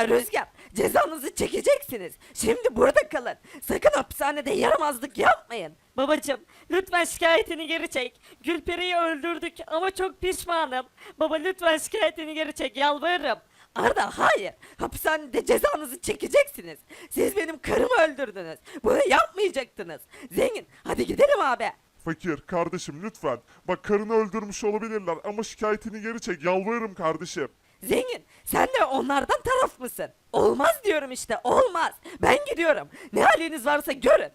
Rüzgar cezanızı çekeceksiniz. Şimdi burada kalın. Sakın hapishanede yaramazlık yapmayın. Babacım lütfen şikayetini geri çek. Gülperi'yi öldürdük ama çok pişmanım. Baba lütfen şikayetini geri çek yalvarırım. Arda hayır. Hapishanede cezanızı çekeceksiniz. Siz benim karımı öldürdünüz. Bunu yapmayacaktınız. Zengin hadi gidelim abi. Fakir kardeşim lütfen. Bak karını öldürmüş olabilirler ama şikayetini geri çek yalvarırım kardeşim. Zengin sen de onlardan taraf mısın? Olmaz diyorum işte olmaz. Ben gidiyorum. Ne haliniz varsa görün.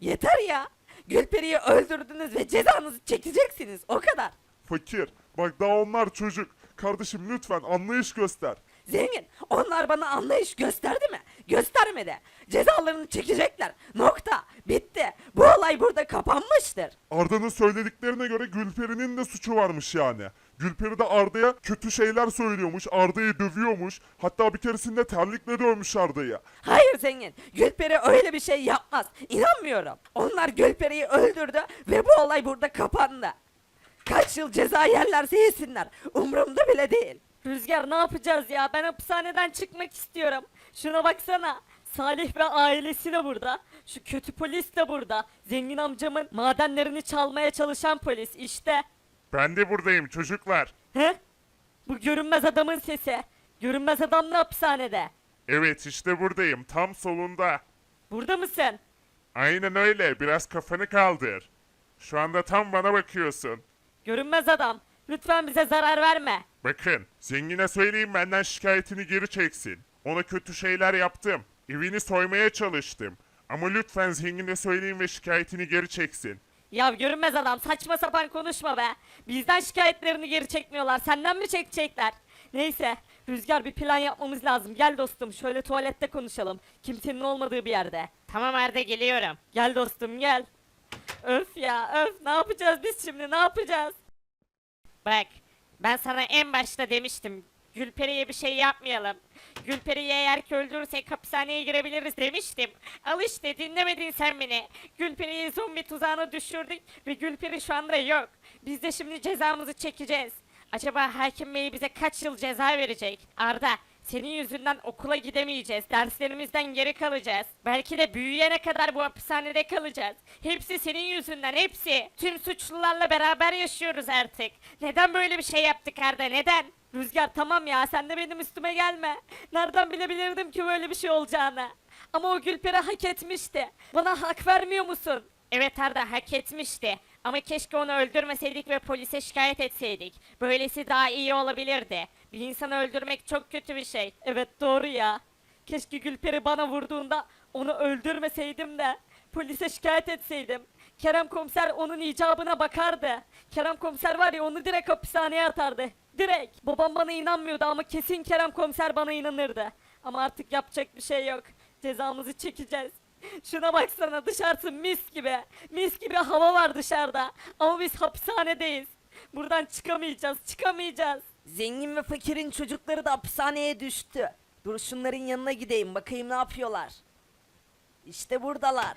Yeter ya. Gülperi'yi öldürdünüz ve cezanızı çekeceksiniz o kadar. Fakir bak daha onlar çocuk. Kardeşim lütfen anlayış göster. Zengin onlar bana anlayış gösterdi mi? Göstermedi. Cezalarını çekecekler. Nokta. Bitti. Bu olay burada kapanmıştır. Arda'nın söylediklerine göre Gülperi'nin de suçu varmış yani. Gülperi de Arda'ya kötü şeyler söylüyormuş, Arda'yı dövüyormuş. Hatta bir keresinde terlikle dövmüş Arda'yı. Hayır zengin. Gülperi öyle bir şey yapmaz. İnanmıyorum. Onlar Gülperi'yi öldürdü ve bu olay burada kapandı. Kaç yıl ceza yerlerse yesinler. Umurumda bile değil. Rüzgar ne yapacağız ya? Ben hapishaneden çıkmak istiyorum. Şuna baksana. Salih ve ailesi de burada. Şu kötü polis de burada. Zengin amcamın madenlerini çalmaya çalışan polis işte. Ben de buradayım çocuklar. He? Bu görünmez adamın sesi. Görünmez adam da hapishanede. Evet işte buradayım tam solunda. Burada mısın? Aynen öyle biraz kafanı kaldır. Şu anda tam bana bakıyorsun. Görünmez adam. Lütfen bize zarar verme. Bakın, zengine söyleyeyim benden şikayetini geri çeksin. Ona kötü şeyler yaptım. Evini soymaya çalıştım. Ama lütfen zengine söyleyin ve şikayetini geri çeksin. Ya görünmez adam saçma sapan konuşma be. Bizden şikayetlerini geri çekmiyorlar. Senden mi çekecekler? Neyse Rüzgar bir plan yapmamız lazım. Gel dostum şöyle tuvalette konuşalım. Kimsenin olmadığı bir yerde. Tamam Arda geliyorum. Gel dostum gel. Öf ya öf ne yapacağız biz şimdi ne yapacağız? Bak ben sana en başta demiştim. Gülperi'ye bir şey yapmayalım. Gülperi'yi eğer ki öldürürsek hapishaneye girebiliriz demiştim. Al işte dinlemedin sen beni. Gülperi'yi zombi tuzağına düşürdük ve Gülperi şu anda yok. Biz de şimdi cezamızı çekeceğiz. Acaba hakim bey bize kaç yıl ceza verecek? Arda senin yüzünden okula gidemeyeceğiz. Derslerimizden geri kalacağız. Belki de büyüyene kadar bu hapishanede kalacağız. Hepsi senin yüzünden hepsi. Tüm suçlularla beraber yaşıyoruz artık. Neden böyle bir şey yaptık Arda neden? Rüzgar tamam ya sen de benim üstüme gelme. Nereden bilebilirdim ki böyle bir şey olacağını? Ama o Gülperi hak etmişti. Bana hak vermiyor musun? Evet Arda hak etmişti. Ama keşke onu öldürmeseydik ve polise şikayet etseydik. Böylesi daha iyi olabilirdi. Bir insanı öldürmek çok kötü bir şey. Evet doğru ya. Keşke Gülperi bana vurduğunda onu öldürmeseydim de polise şikayet etseydim. Kerem komiser onun icabına bakardı. Kerem komiser var ya onu direkt hapishaneye atardı. Direkt. Babam bana inanmıyordu ama kesin Kerem komiser bana inanırdı. Ama artık yapacak bir şey yok. Cezamızı çekeceğiz. Şuna baksana dışarısı mis gibi. Mis gibi hava var dışarıda. Ama biz hapishanedeyiz. Buradan çıkamayacağız, çıkamayacağız. Zengin ve fakirin çocukları da hapishaneye düştü. Dur şunların yanına gideyim bakayım ne yapıyorlar. İşte buradalar.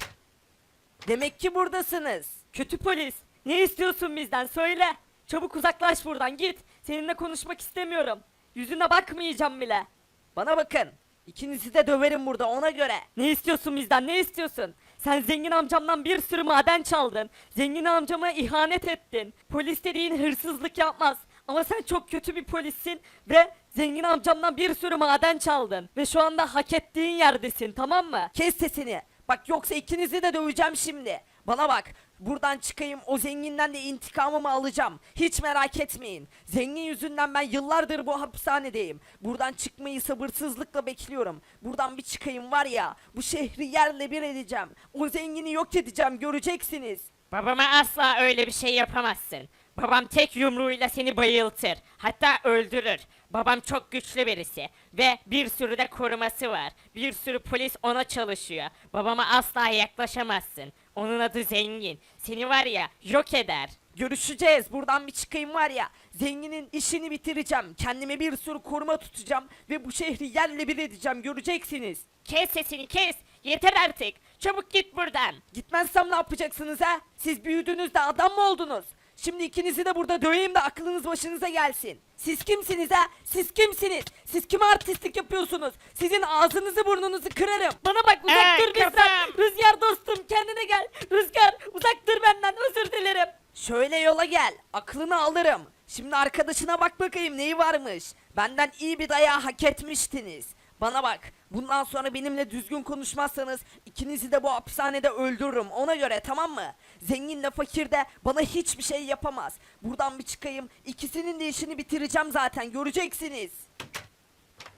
Demek ki buradasınız. Kötü polis, ne istiyorsun bizden söyle. Çabuk uzaklaş buradan git. Seninle konuşmak istemiyorum. Yüzüne bakmayacağım bile. Bana bakın. İkinizi de döverim burada ona göre. Ne istiyorsun bizden ne istiyorsun? Sen zengin amcamdan bir sürü maden çaldın. Zengin amcama ihanet ettin. Polis dediğin hırsızlık yapmaz. Ama sen çok kötü bir polissin ve zengin amcamdan bir sürü maden çaldın. Ve şu anda hak ettiğin yerdesin tamam mı? Kes sesini. Bak yoksa ikinizi de döveceğim şimdi. Bana bak. Buradan çıkayım o zenginden de intikamımı alacağım. Hiç merak etmeyin. Zengin yüzünden ben yıllardır bu hapishanedeyim. Buradan çıkmayı sabırsızlıkla bekliyorum. Buradan bir çıkayım var ya bu şehri yerle bir edeceğim. O zengini yok edeceğim göreceksiniz. Babama asla öyle bir şey yapamazsın. Babam tek yumruğuyla seni bayıltır. Hatta öldürür. Babam çok güçlü birisi. Ve bir sürü de koruması var. Bir sürü polis ona çalışıyor. Babama asla yaklaşamazsın. Onun adı zengin. Seni var ya yok eder. Görüşeceğiz. Buradan bir çıkayım var ya. Zenginin işini bitireceğim. Kendime bir sürü koruma tutacağım. Ve bu şehri yerle bir edeceğim. Göreceksiniz. Kes sesini kes. Yeter artık. Çabuk git buradan. Gitmezsem ne yapacaksınız ha? Siz büyüdünüz de adam mı oldunuz? Şimdi ikinizi de burada döveyim de aklınız başınıza gelsin. Siz kimsiniz ha? Siz kimsiniz? Siz kime artistlik yapıyorsunuz? Sizin ağzınızı burnunuzu kırarım. Bana bak uzak Ee, dur bizden. kafam. Rüzgar dostum kendine gel. Rüzgar uzak dur benden özür dilerim. Şöyle yola gel. Aklını alırım. Şimdi arkadaşına bak bakayım neyi varmış. Benden iyi bir dayağı hak etmiştiniz. Bana bak. Bundan sonra benimle düzgün konuşmazsanız ikinizi de bu hapishanede öldürürüm. Ona göre tamam mı? Zengin de fakir de bana hiçbir şey yapamaz. Buradan bir çıkayım. İkisinin de işini bitireceğim zaten. Göreceksiniz.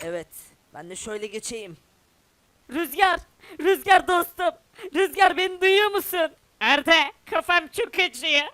Evet. Ben de şöyle geçeyim. Rüzgar, Rüzgar dostum. Rüzgar beni duyuyor musun? Arda kafam çok acıyor.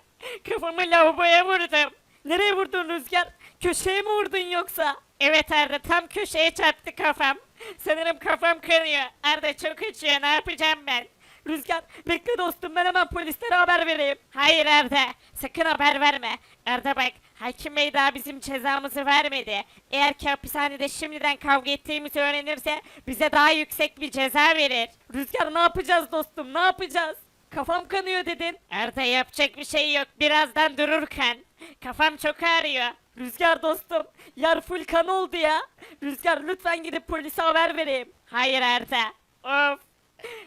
Kafamı lavaboya vurdum. Nereye vurdun Rüzgar? Köşeye mi vurdun yoksa? Evet Arda tam köşeye çarptı kafam. Sanırım kafam kanıyor. Arda çok acıyor ne yapacağım ben? Rüzgar bekle dostum ben hemen polislere haber vereyim. Hayır Arda sakın haber verme. Arda bak hakim bey daha bizim cezamızı vermedi. Eğer ki hapishanede şimdiden kavga ettiğimizi öğrenirse bize daha yüksek bir ceza verir. Rüzgar ne yapacağız dostum ne yapacağız? Kafam kanıyor dedin. Arda yapacak bir şey yok birazdan dururken. Kafam çok ağrıyor. Rüzgar dostum yer full kan oldu ya. Rüzgar lütfen gidip polise haber vereyim. Hayır Arda. Of.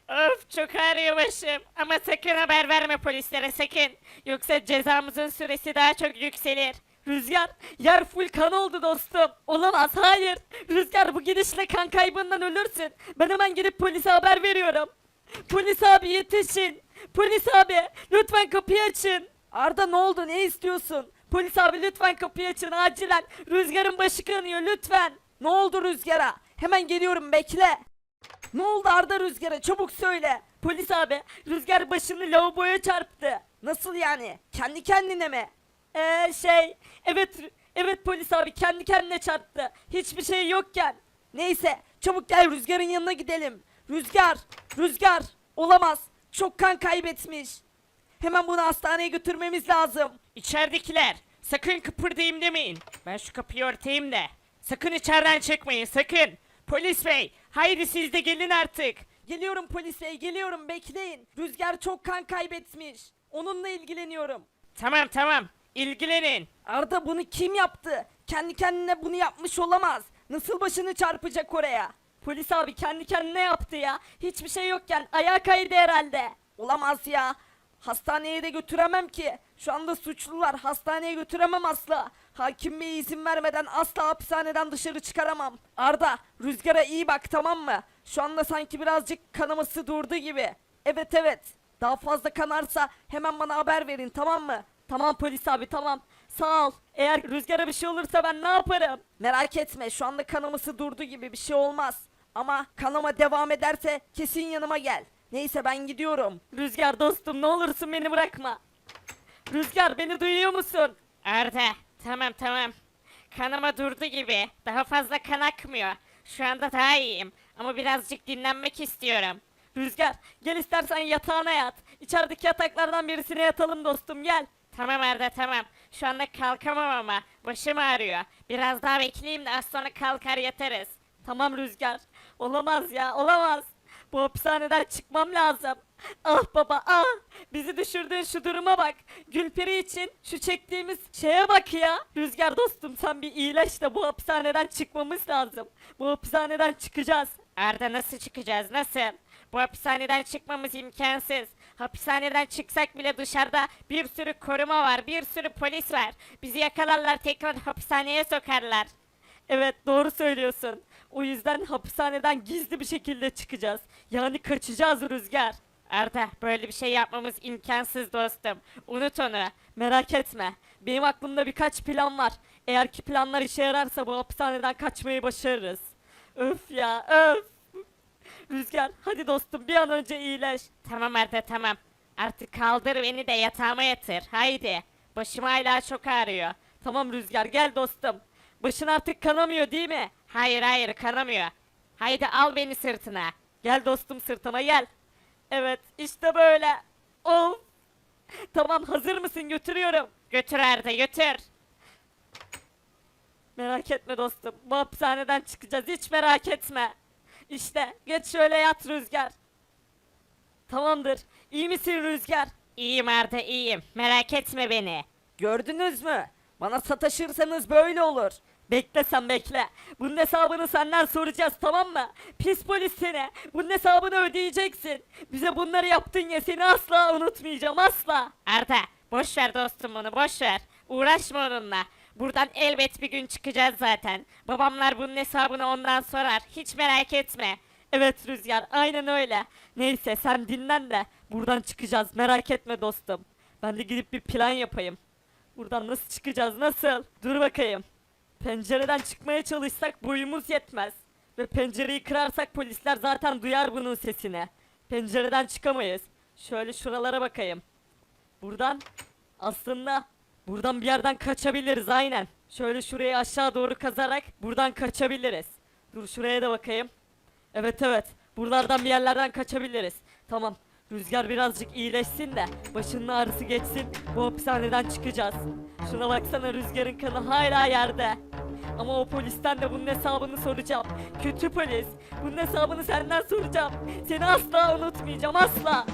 Of çok ağrıyor başım. Ama sakın haber verme polislere sakın. Yoksa cezamızın süresi daha çok yükselir. Rüzgar yer full kan oldu dostum. Olamaz hayır. Rüzgar bu gidişle kan kaybından ölürsün. Ben hemen gidip polise haber veriyorum. Polis abi yetişin. Polis abi lütfen kapıyı açın. Arda ne oldu ne istiyorsun? Polis abi lütfen kapıyı açın acilen. Rüzgarın başı kanıyor lütfen. Ne oldu Rüzgar'a? Hemen geliyorum bekle. Ne oldu Arda Rüzgar'a çabuk söyle. Polis abi Rüzgar başını lavaboya çarptı. Nasıl yani? Kendi kendine mi? Eee şey evet evet polis abi kendi kendine çarptı. Hiçbir şey yokken. Neyse çabuk gel Rüzgar'ın yanına gidelim. Rüzgar Rüzgar olamaz çok kan kaybetmiş. Hemen bunu hastaneye götürmemiz lazım. İçeridekiler sakın kıpırdayım demeyin. Ben şu kapıyı örteyim de. Sakın içeriden çıkmayın sakın. Polis bey haydi siz de gelin artık. Geliyorum polis bey geliyorum bekleyin. Rüzgar çok kan kaybetmiş. Onunla ilgileniyorum. Tamam tamam ilgilenin. Arda bunu kim yaptı? Kendi kendine bunu yapmış olamaz. Nasıl başını çarpacak oraya? Polis abi kendi kendine yaptı ya. Hiçbir şey yokken ayağa kaydı herhalde. Olamaz ya. Hastaneye de götüremem ki. Şu anda suçlular. Hastaneye götüremem asla. Hakim bey izin vermeden asla hapishaneden dışarı çıkaramam. Arda, Rüzgar'a iyi bak tamam mı? Şu anda sanki birazcık kanaması durdu gibi. Evet evet. Daha fazla kanarsa hemen bana haber verin tamam mı? Tamam polis abi tamam. Sağ ol. Eğer rüzgara bir şey olursa ben ne yaparım? Merak etme şu anda kanaması durdu gibi bir şey olmaz. Ama kanama devam ederse kesin yanıma gel. Neyse ben gidiyorum. Rüzgar dostum ne olursun beni bırakma. Rüzgar beni duyuyor musun? Arda tamam tamam. Kanama durdu gibi. Daha fazla kan akmıyor. Şu anda daha iyiyim. Ama birazcık dinlenmek istiyorum. Rüzgar gel istersen yatağına yat. İçerideki yataklardan birisine yatalım dostum gel. Tamam Arda tamam. Şu anda kalkamam ama. Başım ağrıyor. Biraz daha bekleyeyim de az sonra kalkar yatarız. Tamam Rüzgar. Olamaz ya olamaz. Bu hapishaneden çıkmam lazım. Ah baba ah. Bizi düşürdüğün şu duruma bak. Gülperi için şu çektiğimiz şeye bak ya. Rüzgar dostum sen bir iyileş de bu hapishaneden çıkmamız lazım. Bu hapishaneden çıkacağız. Arda nasıl çıkacağız nasıl? Bu hapishaneden çıkmamız imkansız. Hapishaneden çıksak bile dışarıda bir sürü koruma var, bir sürü polis var. Bizi yakalarlar tekrar hapishaneye sokarlar. Evet doğru söylüyorsun. O yüzden hapishaneden gizli bir şekilde çıkacağız. Yani kaçacağız Rüzgar. Arda böyle bir şey yapmamız imkansız dostum. Unut onu. Merak etme. Benim aklımda birkaç plan var. Eğer ki planlar işe yararsa bu hapishaneden kaçmayı başarırız. Öf ya öf. Rüzgar hadi dostum bir an önce iyileş. Tamam Arda tamam. Artık kaldır beni de yatağıma yatır. Haydi. Başım hala çok ağrıyor. Tamam Rüzgar gel dostum. Başın artık kanamıyor değil mi? Hayır hayır kanamıyor. Haydi al beni sırtına. Gel dostum sırtıma gel. Evet işte böyle. Of. Tamam hazır mısın götürüyorum. Götür Arda götür. Merak etme dostum. Bu hapishaneden çıkacağız. Hiç merak etme. İşte geç şöyle yat Rüzgar. Tamamdır. İyi misin Rüzgar? İyiyim Arda iyiyim. Merak etme beni. Gördünüz mü? Bana sataşırsanız böyle olur. Bekle sen bekle. Bunun hesabını senden soracağız tamam mı? Pis polis seni. Bunun hesabını ödeyeceksin. Bize bunları yaptın ya seni asla unutmayacağım asla. Arda boş ver dostum bunu boş ver. Uğraşma onunla. Buradan elbet bir gün çıkacağız zaten. Babamlar bunun hesabını ondan sorar. Hiç merak etme. Evet Rüzgar aynen öyle. Neyse sen dinlen de buradan çıkacağız merak etme dostum. Ben de gidip bir plan yapayım. Buradan nasıl çıkacağız nasıl? Dur bakayım. Pencereden çıkmaya çalışsak boyumuz yetmez. Ve pencereyi kırarsak polisler zaten duyar bunun sesini. Pencereden çıkamayız. Şöyle şuralara bakayım. Buradan aslında buradan bir yerden kaçabiliriz aynen. Şöyle şurayı aşağı doğru kazarak buradan kaçabiliriz. Dur şuraya da bakayım. Evet evet. Buralardan bir yerlerden kaçabiliriz. Tamam. Rüzgar birazcık iyileşsin de başının ağrısı geçsin. Bu hapishaneden çıkacağız. Şuna baksana rüzgarın kanı hala yerde. Ama o polisten de bunun hesabını soracağım. Kötü polis. Bunun hesabını senden soracağım. Seni asla unutmayacağım asla.